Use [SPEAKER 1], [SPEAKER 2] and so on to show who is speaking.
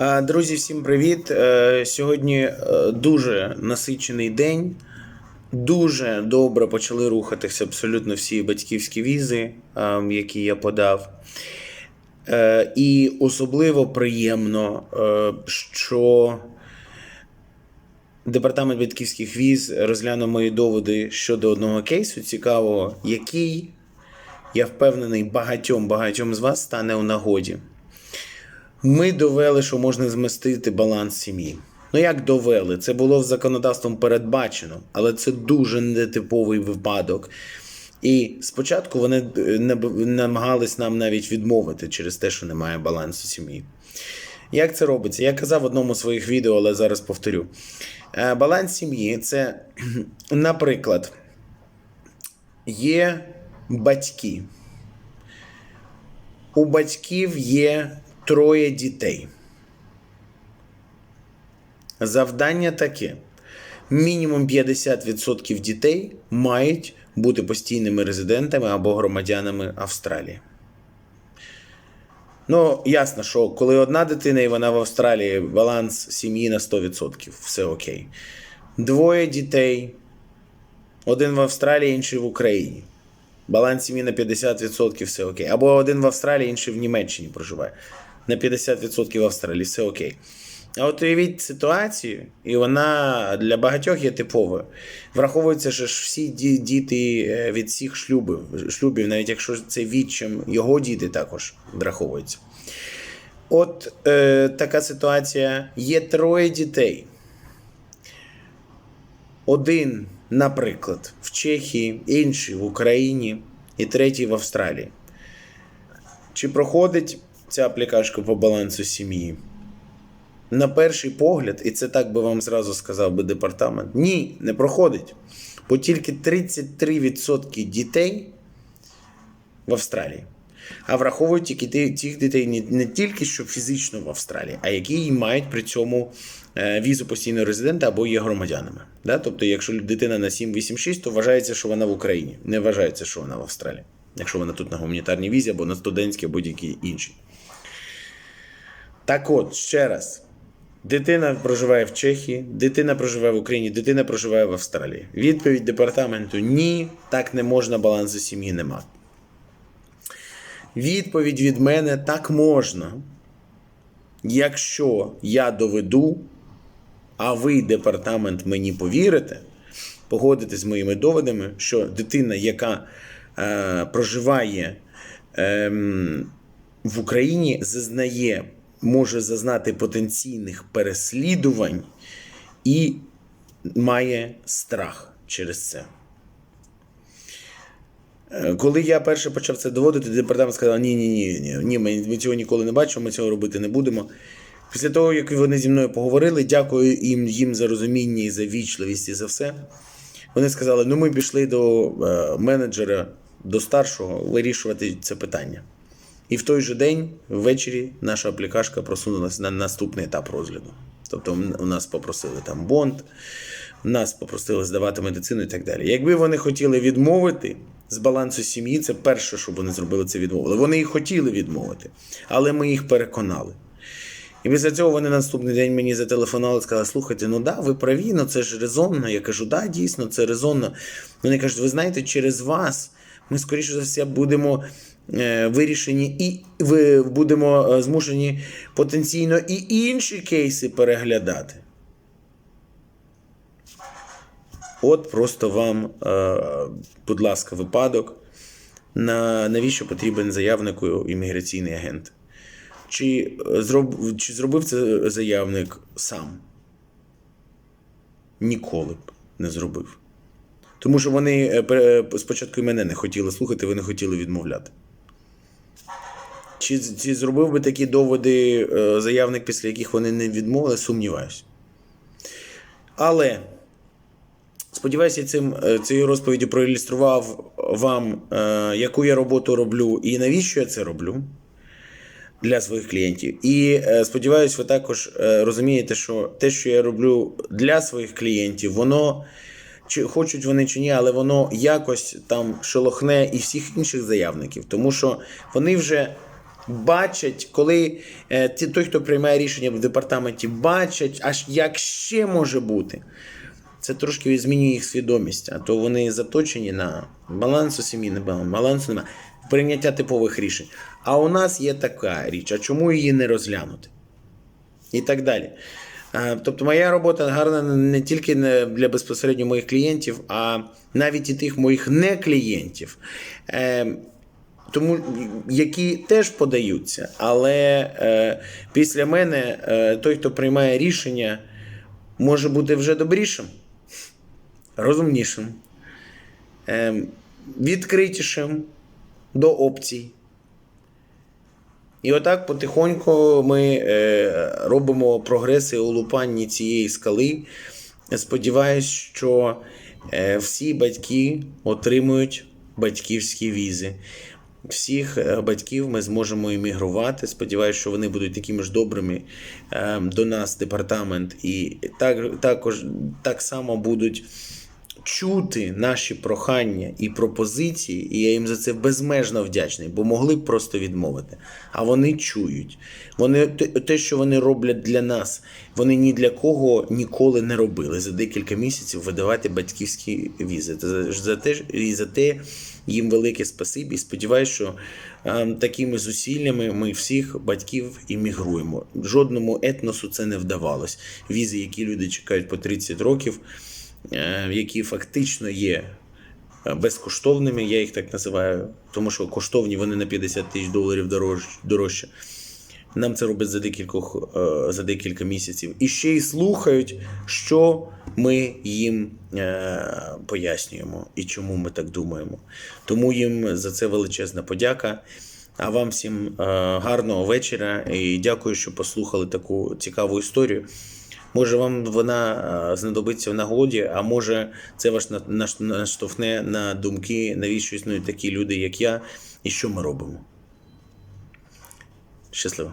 [SPEAKER 1] Е, Друзі, всім привіт! Е, Сьогодні е, дуже насичений день. Дуже добре почали рухатися абсолютно всі батьківські візи, які я подав. І особливо приємно, що департамент батьківських віз розглянув мої доводи щодо одного кейсу. Цікавого, який, я впевнений, багатьом багатьом з вас стане у нагоді. Ми довели, що можна змістити баланс сім'ї. Ну як довели? Це було в законодавством передбачено, але це дуже нетиповий випадок. І спочатку вони е, намагались нам навіть відмовити через те, що немає балансу сім'ї. Як це робиться? Я казав в одному з своїх відео, але зараз повторю. Е, Баланс сім'ї це, наприклад, є батьки. У батьків є троє дітей. Завдання таке: мінімум 50% дітей мають бути постійними резидентами або громадянами Австралії. Ну, ясно, що коли одна дитина і вона в Австралії, баланс сім'ї на 100%, все окей. Двоє дітей, один в Австралії, інший в Україні. Баланс сім'ї на 50% все окей. Або один в Австралії, інший в Німеччині проживає. На 50% в Австралії все окей. А от уявіть ситуацію, і вона для багатьох є типовою. Враховується, що ж всі діти е, від всіх шлюбів, шлюбів, навіть якщо це відчим, його діти також враховуються. От е, така ситуація. Є троє дітей. Один, наприклад, в Чехії, інший в Україні і третій в Австралії. Чи проходить ця аплікашка по балансу сім'ї? На перший погляд, і це так би вам зразу сказав би департамент, ні, не проходить. Бо тільки 33% дітей в Австралії. А враховують тільки ті- тих дітей не, тільки що фізично в Австралії, а які мають при цьому е, візу постійного резидента або є громадянами. Да? Тобто, якщо дитина на 786, то вважається, що вона в Україні. Не вважається, що вона в Австралії. Якщо вона тут на гуманітарній візі або на студентській, або будь-якій іншій. Так от, ще раз. Дитина проживає в Чехії, дитина проживає в Україні, дитина проживає в Австралії. Відповідь департаменту ні, так не можна, балансу сім'ї нема. Відповідь від мене так можна. Якщо я доведу, а ви, департамент, мені повірите, погодитесь з моїми доводами, що дитина, яка е, проживає ем, в Україні, зазнає, може зазнати потенційних переслідувань і має страх через це. Е, Коли я перше почав це доводити, департамент сказав: ні, ні, ні, ні, ні, ми, цього ніколи не бачимо, ми цього робити не будемо. Після того, як вони зі мною поговорили, дякую їм, їм за розуміння і за вічливість і за все. Вони сказали: ну ми пішли до е, менеджера, до старшого вирішувати це питання. І в той же день, ввечері, наша аплікашка просунулася на наступний етап розгляду. Тобто у нас попросили там бонд, нас попросили здавати медицину і так далі. Якби вони хотіли відмовити з балансу сім'ї, це перше, що вони зробили, це відмовили. Вони і хотіли відмовити, але ми їх переконали. І після цього вони на наступний день мені зателефонували сказали: слухайте, ну да, ви праві, ну це ж резонно. Я кажу, да, дійсно, це резонно. Вони кажуть, ви знаєте, через вас ми, скоріше за все, будемо вирішені і ви будемо е, змушені потенційно і інші кейси переглядати. От просто вам, е, будь ласка, випадок, на навіщо потрібен заявнику імміграційний агент. Чи, е, зроб, чи зробив це заявник сам? Ніколи б не зробив. Тому що вони е, е, спочатку мене не хотіли слухати, вони хотіли відмовляти. Чи, чи зробив би такі доводи е, заявник, після яких вони не відмовили, сумніваюся. Але сподіваюся, цим, е, цією розповіддю проілюстрував вам, е, яку я роботу роблю і навіщо я це роблю для своїх клієнтів. І сподіваюся, ви також розумієте, що те, що я роблю для своїх клієнтів, воно. Чи хочуть вони чи ні, але воно якось там шелохне і всіх інших заявників, тому що вони вже бачать, коли е, той, хто приймає рішення в департаменті, бачать, аж як ще може бути. Це трошки змінює їх свідомість, а то вони заточені на баланс у сім'ї, не балансу немає. Прийняття типових рішень. А у нас є така річ, а чому її не розглянути? І так далі. Тобто моя робота гарна не тільки для безпосередньо моїх клієнтів, а навіть і тих моїх не клієнтів. Тому які теж подаються, але е, після мене е, той, хто приймає рішення, може бути вже добрішим, розумнішим, е, відкритішим до опцій. І отак потихоньку ми е, робимо прогреси у лупанні цієї скали. Сподіваюсь, що е, всі батьки отримують батьківські візи. Всіх е, батьків ми зможемо іммігрувати. Сподіваюся, що вони будуть такими ж добрими е, до нас, департамент, і так, також так само будуть чути наші прохання і пропозиції, і я їм за це безмежно вдячний, бо могли б просто відмовити. А вони чують. Вони те- що вони роблять для нас, вони ні для кого ніколи не робили за декілька місяців видавати батьківські візи. За, те і за те їм велике спасибі. І сподіваюсь, що е, такими зусиллями ми всіх батьків іммігруємо. Жодному етносу це не вдавалось. Візи, які люди чекають по 30 років які фактично є е, безкоштовними, я їх так називаю, тому що коштовні вони на 50 тисяч доларів дорожче. Нам це робить за декількох е, за декілька місяців. І ще й слухають, що ми їм е, пояснюємо і чому ми так думаємо. Тому їм за це величезна подяка. А вам всім е, гарного вечора і дякую, що послухали таку цікаву історію. Може, вам вона е, знадобиться в нагоді, а може, це вас наштовхне на думки, навіщо існують такі люди, як я, і що ми робимо. Щасливо.